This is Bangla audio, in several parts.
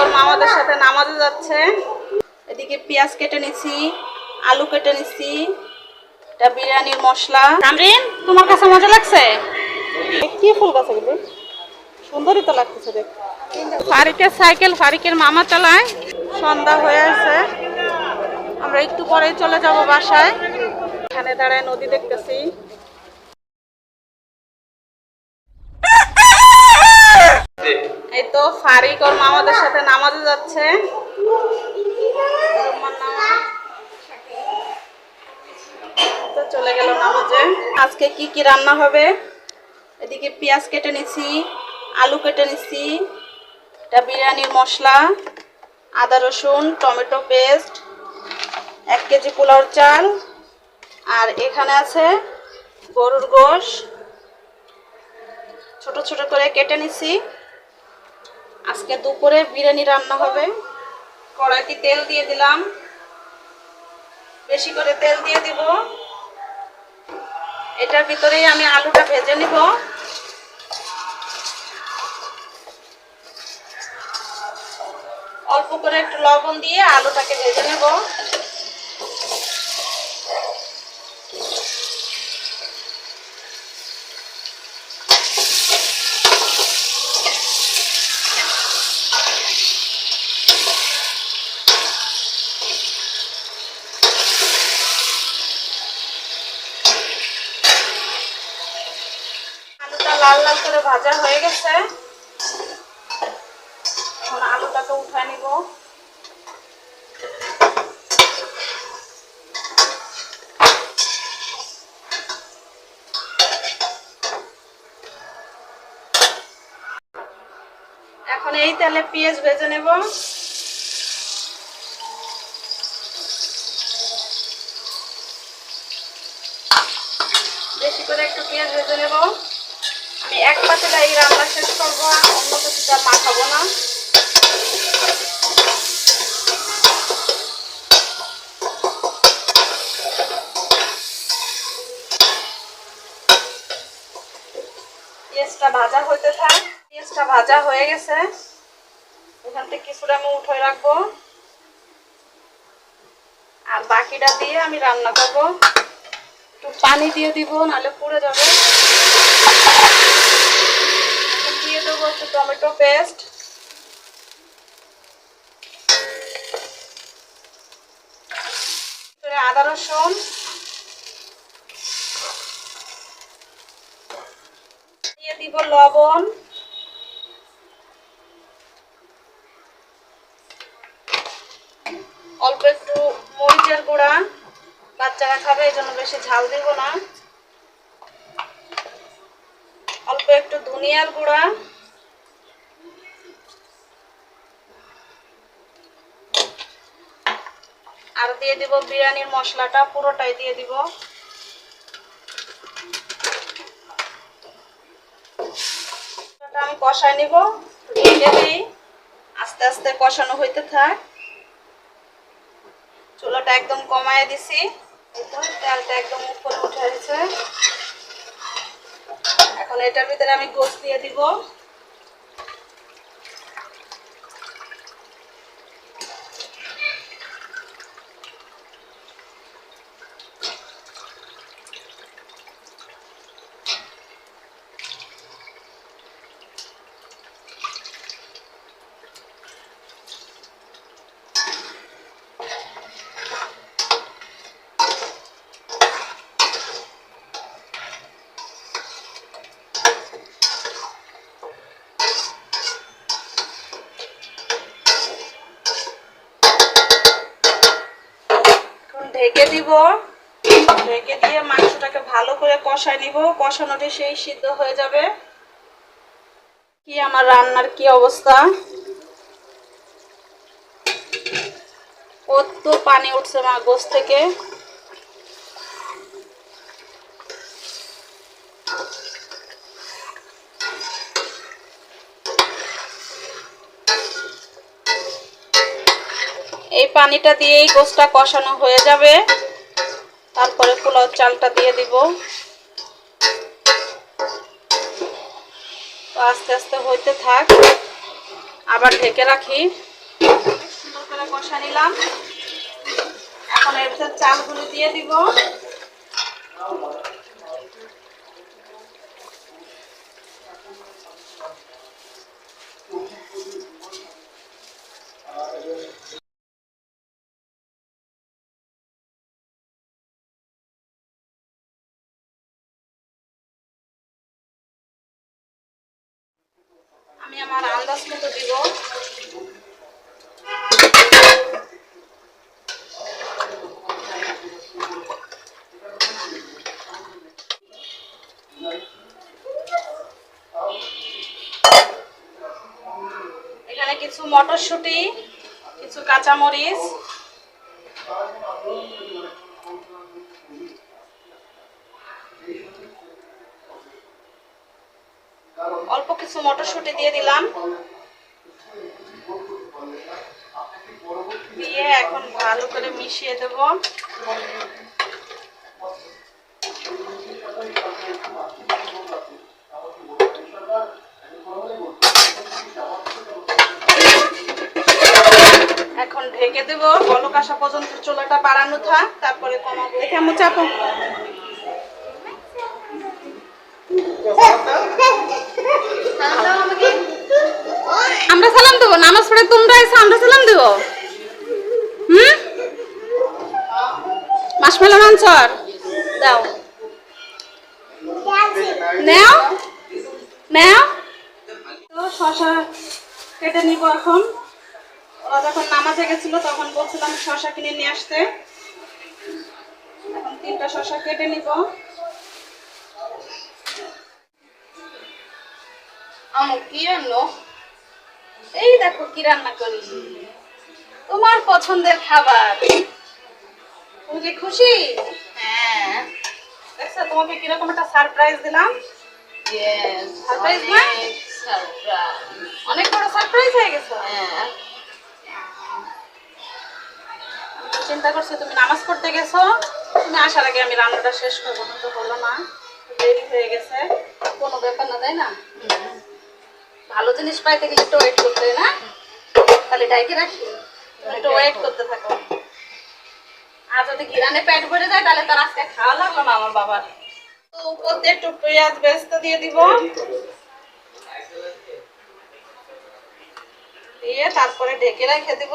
ওর মামাদের সাথে নামাজে যাচ্ছে। এদিকে পেঁয়াজ কেটে নিছি আলু কেটে নিছি এটা বিরিয়ানির মশলা। আমরিন তোমার কাছে মজা লাগছে? কি ফুল গাছ এগুলো? সুন্দরই তো লাগতেছে দেখ ফারিকের সাইকেল ফারিকের মামা চালায়। সন্ধ্যা হয়ে আছে। আমরা একটু পরেই চলে যাব বাসায়। এখানে দাঁড়ায় নদী দেখতেছি। এই তো ফারিক ওর মামাদের সাথে নামাজে যাচ্ছে। তো চলে গেল নামাজে। আজকে কি কি রান্না হবে? এদিকে পেঁয়াজ কেটে নিছি, আলু কেটে নিছি এটা বিরিয়ানির মশলা, আদা রসুন, টমেটো পেস্ট, এক কেজি পোলাওর চাল, আর এখানে আছে গরুর গোশ। ছোট ছোট করে কেটে নিছি। আজকে দুপুরে বিরিয়ানি রান্না হবে। কড়াইতে তেল দিয়ে দিলাম। বেশি করে তেল দিয়ে দিব। এটার ভিতরেই আমি আলুটা ভেজে নিব। অল্প করে একটু লবণ দিয়ে আলুটাকে ভেজে নেব আলুটা লাল লাল করে ভাজা হয়ে গেছে। এখন আলুটাকে উঠায় নিব। এখন এই তেলে পেঁয়াজ ভেজে নেব। বেশি করে একটু পেঁয়াজ ভেজে নেব। আমি এক পাতে এই রান্না শেষ করব অন্য কিছুটা মাখাবো না। পেঁয়াজটা ভাজা হইতে থাক, পেঁয়াজটা ভাজা হয়ে গেছে। এখান থেকে কিছুটা আমি উঠে রাখব। আর বাকিটা দিয়ে আমি রান্না করব। একটু পানি দিয়ে দিব, নাহলে পুড়ে যাবে। এখন একটু টমেটো পেস্ট। আদা রসুন। দিয়ে দিব লবণ। অল্প একটু মরিচের গুঁড়া। বাচ্চারা খাবে, এই জন্য বেশি ঝাল দিব না। অল্প একটু ধনিয়ার গুঁড়া। আর দিয়ে দিব বিরিয়ানির মশলাটা, পুরোটাই দিয়ে দিব। আমি কষাই নিব, ঢেকে দিই। আস্তে আস্তে কষানো হইতে থাক। চুলাটা একদম কমায় দিছি। তেলটা একদম উপরে উঠে গেছে। এখন এটার ভিতরে আমি গোস দিয়ে দিব এখন ঢেকে দিয়ে মাংসটাকে ভালো করে কষায় নিব। কষানোটি সেই সিদ্ধ হয়ে যাবে। কি আমার রান্নার কি অবস্থা? কত পানি উঠছে মা গোস থেকে। এই পানিটা দিয়েই গোসটা কষানো হয়ে যাবে। তারপরে পোলাও চালটা দিয়ে দিব। তো আস্তে আস্তে হইতে থাক। আবার ঢেকে রাখি। সুন্দর করে কষা নিলাম। এখন এর ভিতর চালগুলো দিয়ে দিব। আমার মতো দিব এখানে কিছু মটরশুঁটি কিছু কাঁচামরিচ অল্প কিছু মটরশুঁটি দিয়ে দিলাম। দিয়ে এখন ভালো করে মিশিয়ে দেব। এখন ঢেকে দেব। বলক আসা পর্যন্ত চোলাটা বাড়ানো থাক, তারপরে কমাবো দেখে আমু আমরা সালাম দেবো, নামাজ পড়ে তোমরা এসে আমরা সালাম দেবো। হুম? মাসমেলো মানসর, দাও। নেও নেও। তো শশা কেটে নিব এখন। ওরা যখন নামাজে গেছিল, তখন বলছিলাম শশা কিনে নিয়ে আসতে। এখন তিনটা শশা কেটে নিব। আমু কি রান্নো? এই দেখো কি রান্না করি। তোমার পছন্দের খাবার। তুমি কি খুশি? হ্যাঁ। দেখছ তোমাকে কীরকম একটা সারপ্রাইজ দিলাম? সারপ্রাইজ না অনেক বড় সারপ্রাইজ হয়ে গেছে? তো চিন্তা করছি তুমি নামাজ পড়তে গেছো? তুমি আসার আগে আমি রান্নাটা শেষ করব তো হলো না। দেরি হয়ে গেছে। কোনো ব্যাপার না তাই না? ভালো জিনিস পাইতে গেলে একটু ওয়েট করতে হয়, না? তাহলে ডাইকে রাখি। একটু ওয়েট করতে থাকো। আর যদি ঘিরানে পেট ভরে যায়, তাহলে তার আজকে খাওয়া লাগল না আমার বাবার। তো উপর দিয়ে একটু পেঁয়াজ বেস্ত দিয়ে দিব। দিয়ে তারপরে ঢেকে রেখে দিব।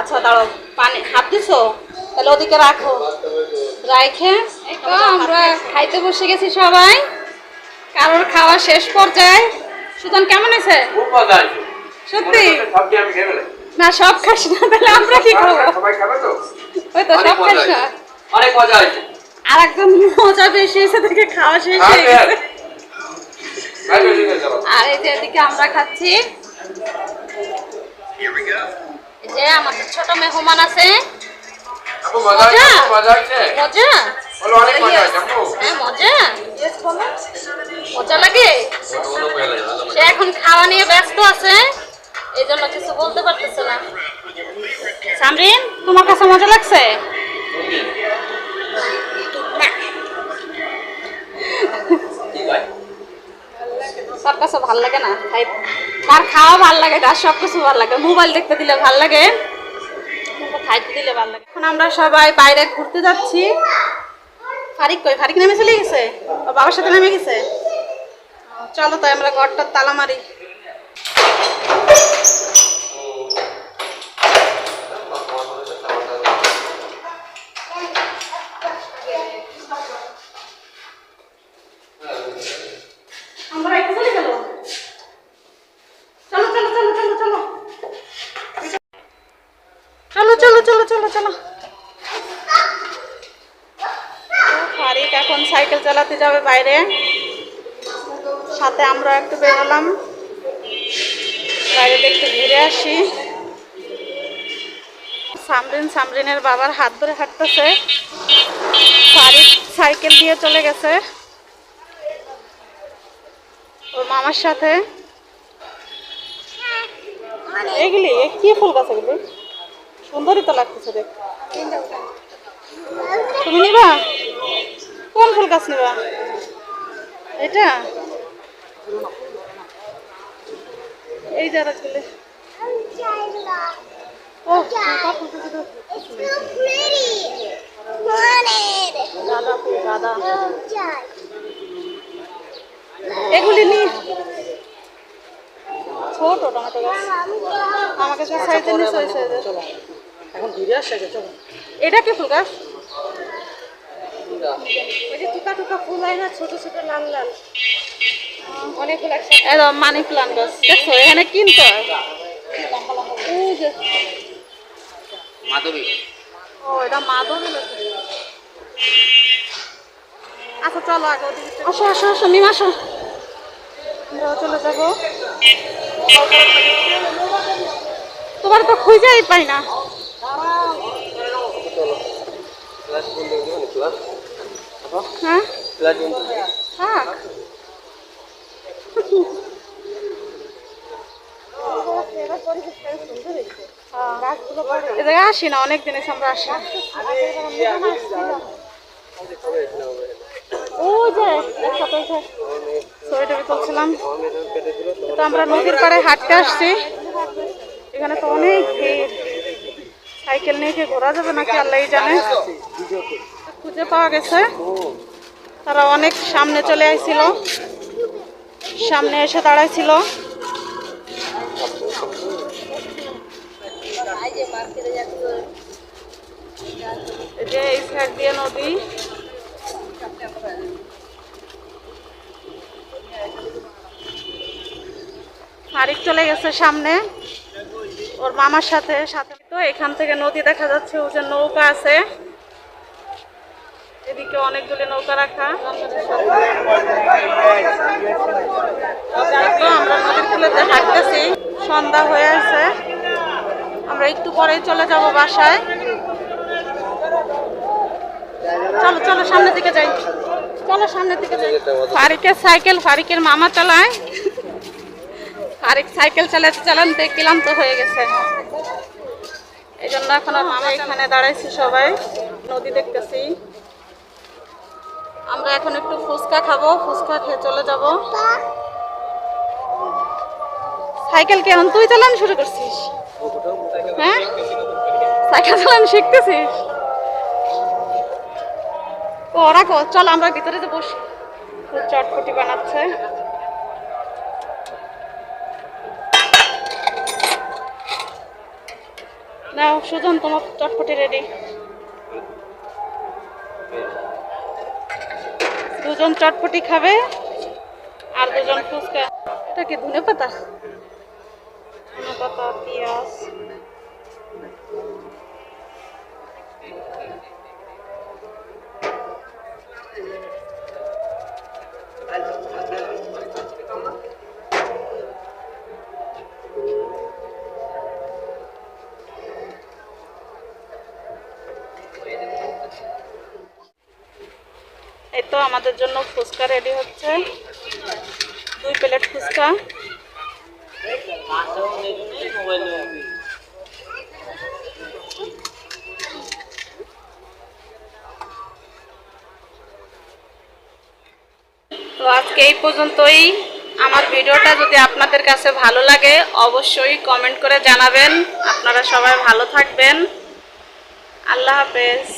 আচ্ছা দাঁড়াও। পানি হাত দিছো? তাহলে ওদিকে রাখো। রাইখে তো আমরা খাইতে বসে গেছি সবাই। কারোর খাওয়া শেষ পর্যায়ে। সুতন কেমন আছে? খুব মজা হয়েছে। সত্যি? না সব খাস না তাহলে আমরা কি খাব? সবাই খাবে তো? ওই তো সব খাস না। অনেক মজা হয়েছে। আর একদম মজা বেশি এসে থেকে খাওয়া শেষ হয়ে। গেছে। আর এই যে এদিকে আমরা খাচ্ছি। এই যে আমাদের ছোট মেহমান আছে। মজা। হ্যাঁ মজা। মজা লাগে? সে এখন খাওয়া নিয়ে ব্যস্ত আছে এই জন্য কিছু বলতে পারতেছে না। সামরিন তোমার কাছে মজা লাগছে। তার কাছে ভালো লাগে না খাই তার খাওয়া ভালো লাগে, তার সব কিছু ভালো লাগে। মোবাইল দেখতে দিলে ভালো লাগে। খাইতে দিলে ভালো লাগে। এখন আমরা সবাই বাইরে ঘুরতে যাচ্ছি। ফারিক কই? ফারিক নেমে চলে গেছে? বাবার সাথে নেমে গেছে? চলো তাই আমরা ঘরটার তালা মারি। চালাতে যাবে বাইরে। সাথে আমরা একটু বেরোলাম। বাইরে একটু ঘুরে আসি। সামরিন, সামরিনের বাবার হাত ধরে হাঁটতেছে। ফারিক সাইকেল দিয়ে চলে গেছে। ওর মামার সাথে। এগুলি কি ফুল গাছ এগুলি? সুন্দরই তো লাগতেছে দেখ তুমি নিবা? কোন ফুল গাছ নিবা? এটা? এই যারা গুলো গাঁদা এগুলি নি ছোট টমেটো গাছ। আমার কাছে সাইজে নিচে ওই সাইজে এখন ঘুরে আসে গেছে এটা কি ফুল গাছ? ওই যে টুকা টুকা ফুল হয় না ছোট ছোট লাল লাল। অনেকগুলো একসাথে। মানি প্লান্ট গাছ দেখছ এখানে কিনতে মাধবী। ও এটা মাধবী আচ্ছা চলো আগে আসো আসো আসো নিম আসো। আমরা চলে যাব। তোমার তো খুঁজেই পাই না। ক্লাস বন্ধ করে দিও ক্লাস হ্যাঁ। ক্লাস বন্ধ থাক এ জায়গায় আসি না অনেক দিন আমরা আসি। ওই যে দেখা তো ওই যে ছবি টবি তুলছিলাম। তো আমরা নদীর পাড়ে হাঁটতে আসছি। এখানে তো অনেক সাইকেল নিয়ে ঘোরা যাবে নাকি আল্লাহ জানে। খুঁজে পাওয়া গেছে। তারা অনেক সামনে চলে আসছিল। সামনে এসে দাঁড়াইছিল। যে এই দিয়ে নদী। চলে গেছে সামনে। ওর মামার সাথে সাথে। তো এখান থেকে নদী দেখা যাচ্ছে ও যে নৌকা আছে। এদিকে অনেকগুলি নৌকা রাখা। তো আমরা নদীর হাঁটতেছি। সন্ধ্যা হয়ে আছে। আমরা একটু পরেই চলে যাব বাসায়। চলো চলো, সামনের দিকে যাই। চলো, সামনের দিকে যাই। ফারিকের সাইকেল, ফারিকের মামা চালায়। ফারিক সাইকেল চালাতে চালাতে ক্লান্ত হয়ে গেছে। এই জন্য এখন আমরা এখানে দাঁড়াইছি সবাই। নদী দেখতেছি। আমরা এখন একটু ফুচকা খাব, ফুচকা খেয়ে চলে যাব। সাইকেল কেমন তুই চালানো শুরু করছিস? হ্যাঁ? সাইকেল চালানো শিখতেছিস? ওরা চল আমরা ভিতরে যে বসি। চটপটি বানাচ্ছে। নাও, সুজন, তোমার চটপটি রেডি দুজন চটপটি খাবে আর দুজন ফুচকা। এটা কি ধনে পাতা ধনে পাতা পেঁয়াজ। ফুচকা রেডি হচ্ছে। দুই প্লেট ফুচকা। তো আজকে এই পর্যন্তই। আমার ভিডিওটা যদি আপনাদের কাছে ভালো লাগে, অবশ্যই কমেন্ট করে জানাবেন। আপনারা সবাই ভালো থাকবেন। আল্লাহ হাফেজ।